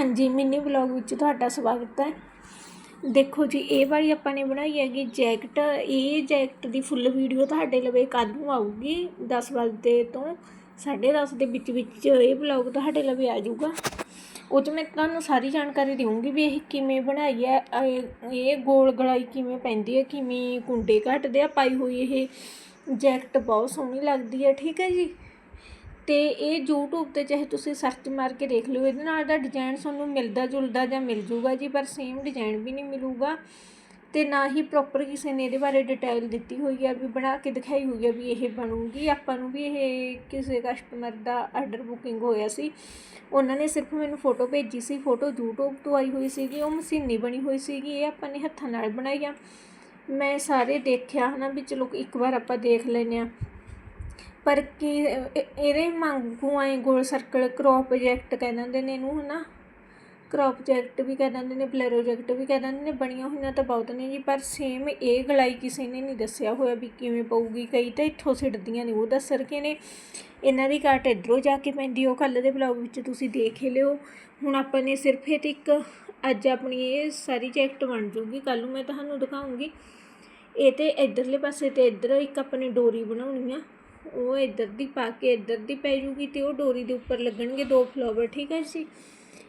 ਹਾਂਜੀ, mini vlog ਵਿੱਚ ਤੁਹਾਡਾ ਸਵਾਗਤ ਹੈ। ਦੇਖੋ ਜੀ, ਇਹ ਵਾਲੀ ਆਪਾਂ ਨੇ ਬਣਾਈ ਹੈਗੀ ਜੈਕਟ। ਇਹ ਜੈਕਟ ਦੀ ਫੁੱਲ ਵੀਡੀਓ ਤੁਹਾਡੇ ਲਵੇ ਕੱਲ੍ਹ ਨੂੰ ਆਊਗੀ 10 ਵਜੇ ਤੋਂ 10:30 ਦੇ ਵਿੱਚ ਵਿੱਚ ਇਹ ਵਲੌਗ ਤੁਹਾਡੇ ਲਵੇ ਆ ਜਾਊਗਾ। ਉਹ 'ਚ ਮੈਂ ਤੁਹਾਨੂੰ ਸਾਰੀ ਜਾਣਕਾਰੀ ਦੇਵਾਂਗੀ ਵੀ ਇਹ ਕਿਵੇਂ ਬਣਾਈ ਹੈ, ਇਹ- ਇਹ ਗੋਲ ਗਲਾਈ ਕਿਵੇਂ ਪੈਂਦੀ ਹੈ, ਕਿਵੇਂ ਕੁੰਡੇ ਘਟਦੇ ਆ, ਪਾਈ ਹੋਈ ਇਹ ਜੈਕਟ ਬਹੁਤ ਸੋਹਣੀ ਲੱਗਦੀ ਹੈ, ਠੀਕ ਹੈ ਜੀ? ਤੇ ਇਹ YouTube ਤੇ ਚਾਹੇ ਤੁਸੀਂ ਸਰਚ ਮਾਰ ਕੇ ਦੇਖ ਲਿਓ, ਇਹਦੇ ਨਾਲ ਦਾ ਡਿਜ਼ਾਈਨ ਤੁਹਾਨੂੰ ਮਿਲਦਾ ਜੁਲਦਾ ਜਾਂ ਮਿਲ ਜੂਗਾ ਜੀ, ਪਰ ਸੇਮ ਡਿਜ਼ਾਈਨ ਵੀ ਨਹੀਂ ਮਿਲੂਗਾ। ਤੇ ਨਾ ਹੀ ਪ੍ਰੋਪਰ ਕਿਸੇ ਨੇ ਇਹਦੇ ਬਾਰੇ ਡਿਟੇਲ ਦਿੱਤੀ ਹੋਈ ਆ, ਵੀ ਬਣਾ ਕੇ ਦਿਖਾਈ ਹੋਈ ਆ ਵੀ ਇਹ ਬਣੂਗੀ। ਆਪਾਂ ਨੂੰ ਵੀ ਇਹ ਕਿਸੇ ਕਸਟਮਰ ਦਾ ਆਰਡਰ ਬੁਕਿੰਗ ਹੋਇਆ ਸੀ, ਉਹਨਾਂ ਨੇ ਸਿਰਫ ਮੈਨੂੰ ਫੋਟੋ ਭੇਜੀ ਸੀ। ਫੋਟੋ YouTube ਤੋਂ ਆਈ ਹੋਈ ਸੀਗੀ, ਉਹ ਮਸ਼ੀਨੀ ਬਣੀ ਹੋਈ ਸੀਗੀ, ਇਹ ਆਪਾਂ ਨੇ ਹੱਥਾਂ ਨਾਲ ਬਣਾਈ ਆ। ਮੈਂ ਸਾਰੇ ਦੇਖਿਆ ਹਨਾ, ਵੀ ਚਲੋ ਇੱਕ ਵਾਰ ਆਪਾਂ ਦੇਖ ਲੈਨੇ ਆ। ਪਰ ਕੀ ਇਹਦੇ ਵਾਂਗੂ ਐ ਗੋਲ ਸਰਕਲ ਕ੍ਰੋਪ ਜੈਕਟ ਕਹਿ ਦਿੰਦੇ ਨੇ ਇਹਨੂੰ, ਹਨਾ? ਕ੍ਰੋਪ ਜੈਕਟ ਵੀ ਕਹਿ ਦਿੰਦੇ ਨੇ ਬਲੈਰੋ ਜੈਕਟ ਵੀ ਕਹਿ ਦਿੰਦੇ ਨੇ, ਬਣੀਆਂ ਹੋਈਆਂ ਤਾਂ ਬਹੁਤ ਨੇ ਜੀ, ਪਰ ਸੇਮ ਇਹ ਗਲਾਈ ਕਿਸੇ ਨੇ ਨਹੀਂ ਦੱਸਿਆ ਹੋਇਆ ਵੀ ਕਿਵੇਂ ਪਊਗੀ, ਕਈ ਤਾਂ ਇੱਥੋਂ ਸਿੱਟਦੀਆਂ ਨੇ, ਉਹ ਦੱਸ ਰਕੇ ਨੇ। ਇਹਨਾਂ ਦੀ ਕਾਟ ਇੱਧਰੋਂ ਜਾ ਕੇ ਪੈਂਦੀ, ਉਹ ਕੱਲ੍ਹ ਦੇ ਬਲੌਗ ਵਿੱਚ ਤੁਸੀਂ ਦੇਖ ਹੀ ਲਿਓ। ਹੁਣ ਆਪਾਂ ਨੇ ਸਿਰਫ ਇਹ ਤੇ ਇੱਕ, ਅੱਜ ਆਪਣੀ ਇਹ ਸਾਰੀ ਜੈਕਟ ਬਣ ਜੂਗੀ, ਕੱਲ੍ਹ ਨੂੰ ਮੈਂ ਤੁਹਾਨੂੰ ਦਿਖਾਉਂਗੀ। ਇਹ ਤੇ ਇਧਰਲੇ ਪਾਸੇ ਤੇ ਇੱਧਰ ਇੱਕ ਆਪਣੇ ਡੋਰੀ ਬਣਾਉਣੀ ਆ। ਉਹ ਇੱਧਰ ਦੀ ਪਾ ਕੇ ਇੱਧਰ ਦੀ ਪੈ ਜੂਗੀ ਤੇ ਉਹ ਡੋਰੀ ਦੇ ਉੱਪਰ ਲੱਗਣਗੇ ਦੋ ਫਲਾਵਰ ਠੀਕ ਹੈ ਜੀ?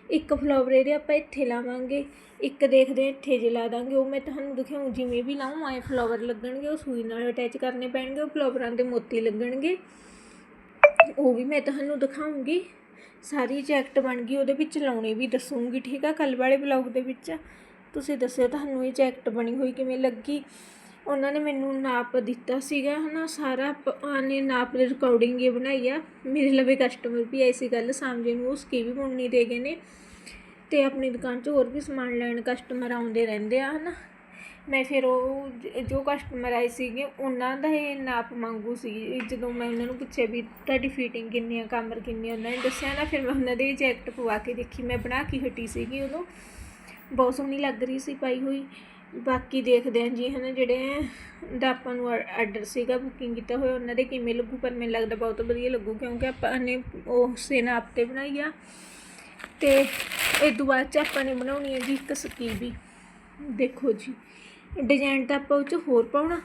ਇੱਕ ਫਲਾਵਰ ਇਹਦੇ ਆਪਾਂ ਇੱਥੇ ਲਾਵਾਂਗੇ, ਇੱਕ ਦੇਖਦੇ ਹਾਂ ਇੱਥੇ ਜੇ ਲਾ ਦਾਂਗੇ, ਉਹ ਮੈਂ ਤੁਹਾਨੂੰ ਦਿਖਾਉਂ, ਜਿਵੇਂ ਵੀ ਲਾਉਂ ਆਏ ਫਲਾਵਰ ਲੱਗਣਗੇ, ਉਹ ਸੂਈ ਨਾਲ ਅਟੈਚ ਕਰਨੇ ਪੈਣਗੇ, ਉਹ ਫਲਾਵਰਾਂ ਦੇ ਮੋਤੀ ਲੱਗਣਗੇ। ਉਹ ਵੀ ਮੈਂ ਤੁਹਾਨੂੰ ਦਿਖਾਉਂਗੀ, ਸਾਰੀ ਜੈਕਟ ਬਣ ਗਈ, ਉਹਦੇ ਵਿੱਚ ਲਾਉਣੇ ਵੀ ਦੱਸੂਗੀ, ਠੀਕ ਆ ਕੱਲ ਵਾਲੇ ਬਲੌਗ ਦੇ ਵਿੱਚ। ਤੁਸੀਂ ਦੱਸਿਓ ਤੁਹਾਨੂੰ ਇਹ ਜੈਕਟ ਬਣੀ ਹੋਈ ਕਿਵੇਂ ਲੱਗੀ। ਉਹਨਾਂ ਨੇ ਮੈਨੂੰ ਨਾਪ ਦਿੱਤਾ ਸੀਗਾ ਹੈ ਨਾ ਸਾਰਾ ਪ- ਨੇ ਨਾਪ ਦੀ ਰਿਕਾਰਡਿੰਗ ਹੀ ਬਣਾਈ ਆ। ਮੇਰੇ ਲਵੇ ਕਸਟਮਰ ਵੀ ਆਏ ਸੀ ਕੱਲ ਸਾਹਮਣੇ ਨੂੰ, ਉਸ ਕੀ ਵੀ ਬੁਣਨੀ ਦੇ ਗਏ ਨੇ। ਤੇ ਆਪਣੀ ਦੁਕਾਨ 'ਚ ਹੋਰ ਵੀ ਸਮਾਨ ਲੈਣ ਕਸਟਮਰ ਆਉਂਦੇ ਰਹਿੰਦੇ ਆ, ਹਨਾ। ਮੈਂ ਫਿਰ ਉਹ ਜੋ ਕਸਟਮਰ ਆਏ ਸੀਗੇ, ਉਹਨਾਂ ਦਾ ਇਹ ਨਾਪ ਮੰਗੂ ਸੀ। ਜਦੋਂ ਮੈਂ ਉਹਨਾਂ ਨੂੰ ਪੁੱਛਿਆ ਵੀ ਤੁਹਾਡੀ ਫਿਟਿੰਗ ਕਿੰਨੀ ਆ, ਕਮਰ ਕਿੰਨੀ ਆ, ਉਹਨਾਂ ਨੇ ਦੱਸਿਆ ਨਾ, ਫਿਰ ਮੈਂ ਉਹਨਾਂ ਦੇ ਜੈਕਟ ਪਵਾ ਕੇ ਦੇਖੀ। ਮੈਂ ਬਣਾ ਕੇ ਹਟੀ ਸੀਗੀ ਉਦੋਂ। ਬਹੁਤ ਸੋਹਣੀ ਲੱਗ ਰਹੀ ਸੀ ਪਾਈ ਹੋਈ। ਬਾਕੀ ਦੇਖਦੇ ਹਾਂ ਜੀ, ਹਨਾ, ਜਿਹੜੇ ਦਾ ਆਪਾਂ ਨੂੰ ਆਰਡਰ ਸੀਗਾ ਬੁਕਿੰਗ ਕੀਤਾ ਹੋਇਆ, ਉਹਨਾਂ ਦੇ ਕਿਵੇਂ ਲੱਗੂ, ਪਰ ਮੈਨੂੰ ਲੱਗਦਾ ਬਹੁਤ ਵਧੀਆ ਲੱਗੂ, ਕਿਉਂਕਿ ਆਪਾਂ ਨੇ ਉਹ ਉਸੇ ਨਾਪ ਤੇ ਬਣਾਈ ਆ। ਤੇ ਇਹ ਤੋਂ ਬਾਅਦ ਚ ਆਪਾਂ ਨੇ ਬਣਾਉਣੀ ਹੈ ਜੀ ਇੱਕ ਸਕੀਵੀ। ਦੇਖੋ ਜੀ ਡਿਜ਼ਾਈਨ ਤਾਂ ਆਪਾਂ ਉਹ ਚ ਹੋਰ ਪਾਉਣਾ,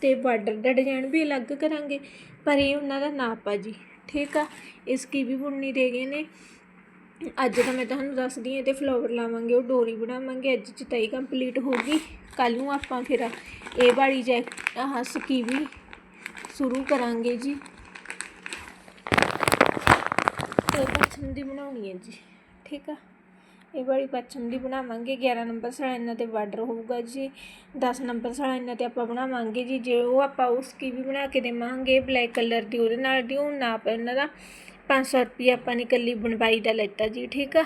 ਤੇ ਬਾਰਡਰ ਦਾ ਡਿਜ਼ਾਈਨ ਵੀ ਅਲੱਗ ਕਰਾਂਗੇ, ਪਰ ਇਹ ਉਹਨਾਂ ਦਾ ਨਾਪ ਆ ਜੀ, ਠੀਕ ਆ? ਇਸ ਕੀ ਵੀ ਬੁਣਨੀ ਦੇ ਗਏ ਨੇ। ਅੱਜ ਤਾਂ ਮੈਂ ਤੁਹਾਨੂੰ ਦੱਸਦੀ ਹਾਂ ਤੇ ਫਲਾਵਰ ਲਾਵਾਂਗੇ, ਉਹ ਡੋਰੀ ਬਣਾਵਾਂਗੇ, ਅੱਜ ਚਤਾਈ ਕੰਪਲੀਟ ਹੋ ਗਈ। ਕੱਲ ਨੂੰ ਆਪਾਂ ਫਿਰ ਇਹ ਵਾਲੀ ਜੈਕ ਆਹ ਸਕੀਵੀ ਸ਼ੁਰੂ ਕਰਾਂਗੇ ਜੀ। ਤੇ ਪੱਛਮ ਦੀ ਬਣਾਉਣੀ ਹੈ ਜੀ, ਠੀਕ ਆ? ਇਹ ਵਾਲੀ ਪੱਛਮ ਦੀ ਬਣਾਵਾਂਗੇ 11 ਨੰਬਰ ਸਾਲਾ ਇਹਨਾਂ ਤੇ ਬਾਰਡਰ ਹੋਊਗਾ ਜੀ। 10 ਨੰਬਰ ਸਾਲਾ ਇਹਨਾਂ ਤੇ ਆਪਾਂ ਬਣਾਵਾਂਗੇ ਜੀ। ਜੇ ਉਹ ਆਪਾਂ ਉਸ ਕੀ ਵੀ ਬਣਾ ਕੇ ਦੇਵਾਂਗੇ ਬਲੈਕ ਕਲਰ ਦੀ, ਉਹਦੇ ਨਾਲ ਦੀ, ਉਹ ਨਾਪ ਇਹਨਾਂ ਦਾ 500 ਰੁਪਏ ਆਪਾਂ ਨੇ ਇਕੱਲੀ ਬਣਵਾਈ ਦਾ ਲੈਤਾ ਜੀ, ਠੀਕ ਆ?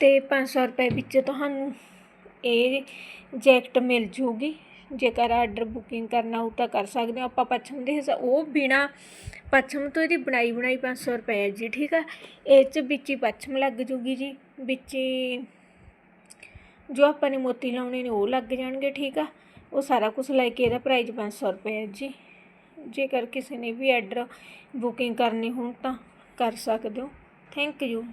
ਤੇ 500 ਰੁਪਏ ਵਿੱਚ ਤੁਹਾਨੂੰ ਇਹ ਜੈਕਟ ਮਿਲ ਜੂਗੀ। ਜੇਕਰ ਆਰਡਰ ਬੁਕਿੰਗ ਕਰਨਾ ਹੋ ਤਾਂ ਕਰ ਸਕਦੇ ਹੋ। ਆਪਾਂ ਪੱਛਮ ਦੇ ਹਿੱਸਾ, ਉਹ ਬਿਨਾ ਪੱਛਮ ਤੋਂ ਇਹਦੀ ਬਣਾਈ ਬਣਾਈ 500 ਰੁਪਏ ਹੈ ਜੀ, ਠੀਕ ਆ? ਇਹ ਚ ਵਿੱਚ ਹੀ ਪੱਛਮ ਲੱਗ ਜੂਗੀ ਜੀ। ਵਿੱਚ ਹੀ ਜੋ ਆਪਾਂ ਨੇ ਮੋਤੀ ਲਾਉਣੇ ਨੇ ਉਹ ਲੱਗ ਜਾਣਗੇ, ਠੀਕ ਆ? ਉਹ ਸਾਰਾ ਕੁਝ ਲੈ ਕੇ ਇਹਦਾ ਪ੍ਰਾਈਸ 500 ਰੁਪਏ ਹੈ ਜੀ। ਜੇਕਰ ਕਿਸੇ ਨੇ ਵੀ ਐਡਰ ਬੁਕਿੰਗ ਕਰਨੀ ਹੋਣ ਤਾਂ ਕਰ ਸਕਦੇ ਹੋ। Thank you